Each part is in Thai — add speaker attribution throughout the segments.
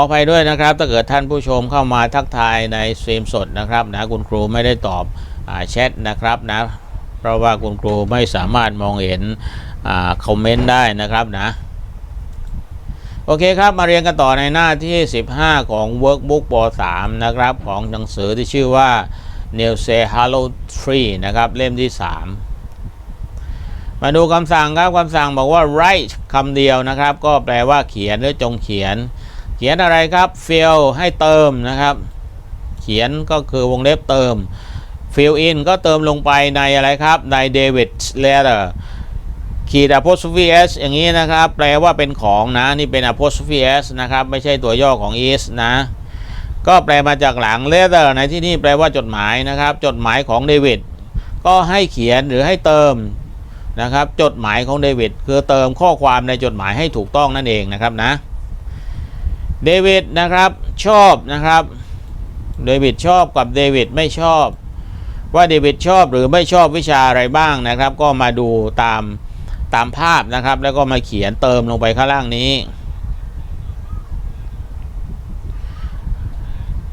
Speaker 1: ขออภัยด้วยนะครับ ถ้าเกิดท่านผู้ชมเข้ามาทักทายในสตรีมสดนะครับนะคุณครูไม่ได้ตอบอแชทนะครับนะเพราะว่าคุณครูไม่สามารถมองเห็นอคอมเมนต์ได้นะครับนะโอเคครับมาเรียนกันต่อในหน้าที่ 15 ของ Workbook ป .3 นะครับ ของหนังสือที่ชื่อว่า n e w s e Hello Tree นะครับเล่มที่ 3 มาดูคำสั่งครับคำสั่งบอกว่า write คำเดียวนะครับ ก็แปลว่าเขียนหรือจงเขียน เขียนอะไรครับ fill ให้เติมนะครับ เขียนก็คือวงเล็บเติม fill in ก็เติมลงไปในอะไรครับใน David letter ขีด apostrophe s อย่างนี้นะครับ แปลว่าเป็นของนะ นี่เป็น apostrophe s นะครับ ไม่ใช่ตัวย่อของ is นะ ก็แปลมาจากหลัง letter ในที่นี่แปลว่าจดหมายนะครับ จดหมายของเดวิดก็ให้เขียนหรือให้เติมนะครับ จดหมายของเดวิดคือเติมข้อความในจดหมายให้ถูกต้องนั่นเองนะครับนะ เดวิดนะครับชอบนะครับเดวิดชอบกับเดวิดไม่ชอบ ว่าเดวิดชอบหรือไม่ชอบวิชาอะไรบ้างนะครับ ก็มาดูตามตามภาพนะครับ แล้วก็มาเขียนเติมลงไปข้างล่างนี้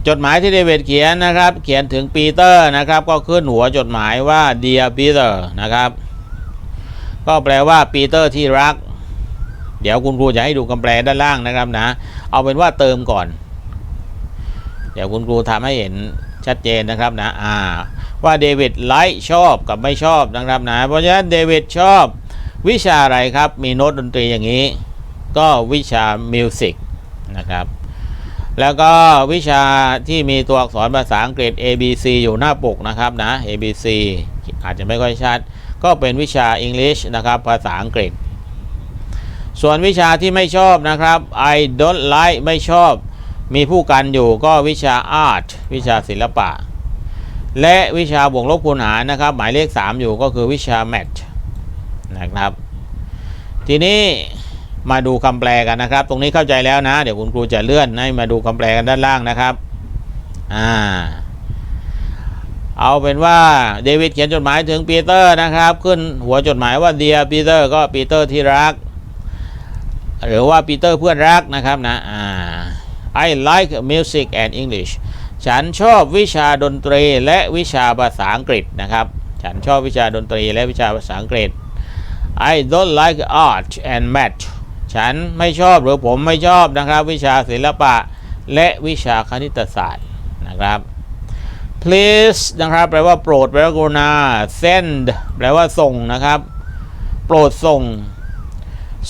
Speaker 1: จดหมายที่เดวิดเขียนนะครับ เขียนถึงปีเตอร์นะครับ ก็ขึ้นหัวจดหมายว่า dear Peter นะครับ ก็แปลว่าปีเตอร์ที่รัก เดี๋ยวคุณครูจะให้ดูคำแปลด้านล่างนะครับนะเอาเป็นว่าเติมก่อน เดี๋ยวคุณครูทำให้เห็นชัดเจนนะครับนะอ่าว่าเดวิดไลค์ชอบกับไม่ชอบนะครับนะเพราะฉะนั้นเดวิดชอบวิชาอะไรครับ มีโน้ตดนตรีอย่างนี้ ก็วิชามิวสิกนะครับแล้วก็วิชาที่มีตัวอักษรภาษาอังกฤษ A B C อยู่หน้าปกนะครับนะ A B C อาจจะไม่ค่อยชัด ก็เป็นวิชา English นะครับภาษาอังกฤษ ส่วนวิชาที่ไม่ชอบนะครับ I don't like ไม่ชอบ มีผู้กันอยู่ก็วิชา art วิชาศิลปะ และวิชาบวกลบคูณหารนะครับ หมายเลข 3 อยู่ก็คือวิชา math นะครับ ทีนี้มาดูคำแปลกันนะครับ ตรงนี้เข้าใจแล้วนะ เดี๋ยวคุณครูจะเลื่อนให้มาดูคำแปลกันด้านล่างนะครับอ่าเอาเป็นว่าเดวิดเขียนจดหมายถึงปีเตอร์นะครับ ขึ้นหัวจดหมายว่า dear Peter ก็ปีเตอร์ที่รัก หรือว่าปีเตอร์เพื่อนรักนะครับนะอ่า I like music and English ฉันชอบวิชาดนตรีและวิชาภาษาอังกฤษนะครับ ฉันชอบวิชาดนตรีและวิชาภาษาอังกฤษ I don't like art and math ฉันไม่ชอบหรือผมไม่ชอบนะครับ วิชาศิลปะและวิชาคณิตศาสตร์นะครับ please นะครับแปลว่าโปรดแปลว่ากรุณา send แปลว่าส่งนะครับ โปรดส่ง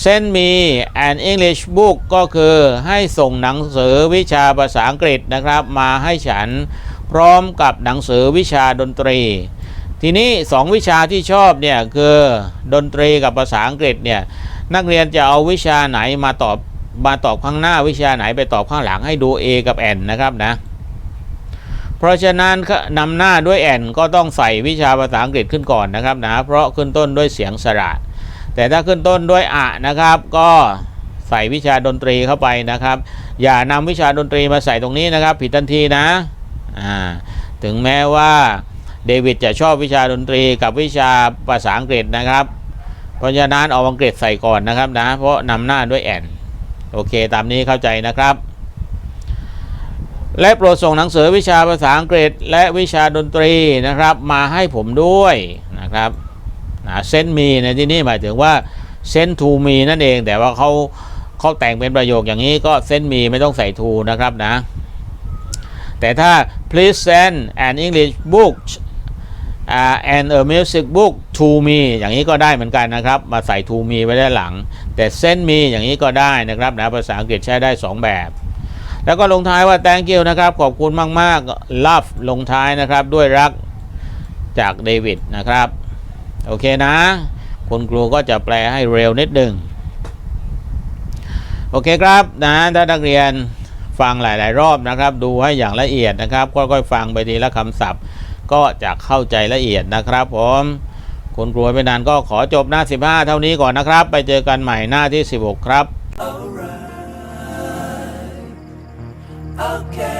Speaker 1: send me an English book ก็คือให้ส่งหนังสือวิชาภาษาอังกฤษนะครับ มาให้ฉันพร้อมกับหนังสือวิชาดนตรี ทีนี้สองวิชาที่ชอบเนี่ยคือดนตรีกับภาษาอังกฤษเนี่ยนักเรียนจะเอาวิชาไหนมาตอบมาตอบข้างหน้าวิชาไหนไปตอบข้างหลังให้ดู A กับ N นะครับนะเพราะฉะนั้นนำหน้าด้วย N ก็ต้องใส่วิชาภาษาอังกฤษขึ้นก่อนนะครับนะเพราะขึ้นต้นด้วยเสียงสระ แต่ถ้าขึ้นต้นด้วยอะนะครับ ก็ใส่วิชาดนตรีเข้าไปนะครับ อย่านำวิชาดนตรีมาใส่ตรงนี้นะครับ ผิดทันทีนะอ่าถึงแม้ว่าเดวิดจะชอบวิชาดนตรีกับวิชาภาษาอังกฤษนะครับ เพราะฉะนั้นเอาอังกฤษใส่ก่อนนะครับนะ เพราะนำหน้าด้วยแอนโอเค ตามนี้เข้าใจนะครับ และโปรดส่งหนังสือวิชาภาษาอังกฤษและวิชาดนตรีนะครับ มาให้ผมด้วยนะครับ นะเซนมีในที่นี้หมายถึงว่าเซนทูมีนั่นเอง แต่ว่าเขาเขาแต่งเป็นประโยคอย่างนี้ก็เซนมีไม่ต้องใส่ทูนะครับนะ แต่ถ้า please send an English book uh, and a music book to me อย่างนี้ก็ได้เหมือนกันนะครับ มาใส่ to me ไว้ด้านหลัง แต่ send me อย่างนี้ก็ได้นะครับนะภาษาอังกฤษใช้ได้ 2 แบบ แล้วก็ลงท้ายว่า thank you นะครับ ขอบคุณมาก ๆ love ลงท้ายนะครับ ด้วยรักจากเดวิดนะครับ โอเคนะ คุณครูก็จะแปลให้เร็วนิดหนึ่งโอเคครับนะถ้านักเรียนฟังหลาย ๆ รอบนะครับ ดูให้อย่างละเอียดนะครับค่อยๆฟังไปทีละคำศัพท์ ก็จะเข้าใจละเอียดนะครับผมคุณครูไม่นานก็ขอจบหน้า 15 เท่านี้ก่อนนะครับ ไปเจอกันใหม่หน้าที่ 16 ครับ
Speaker 2: Okay, okay, okay.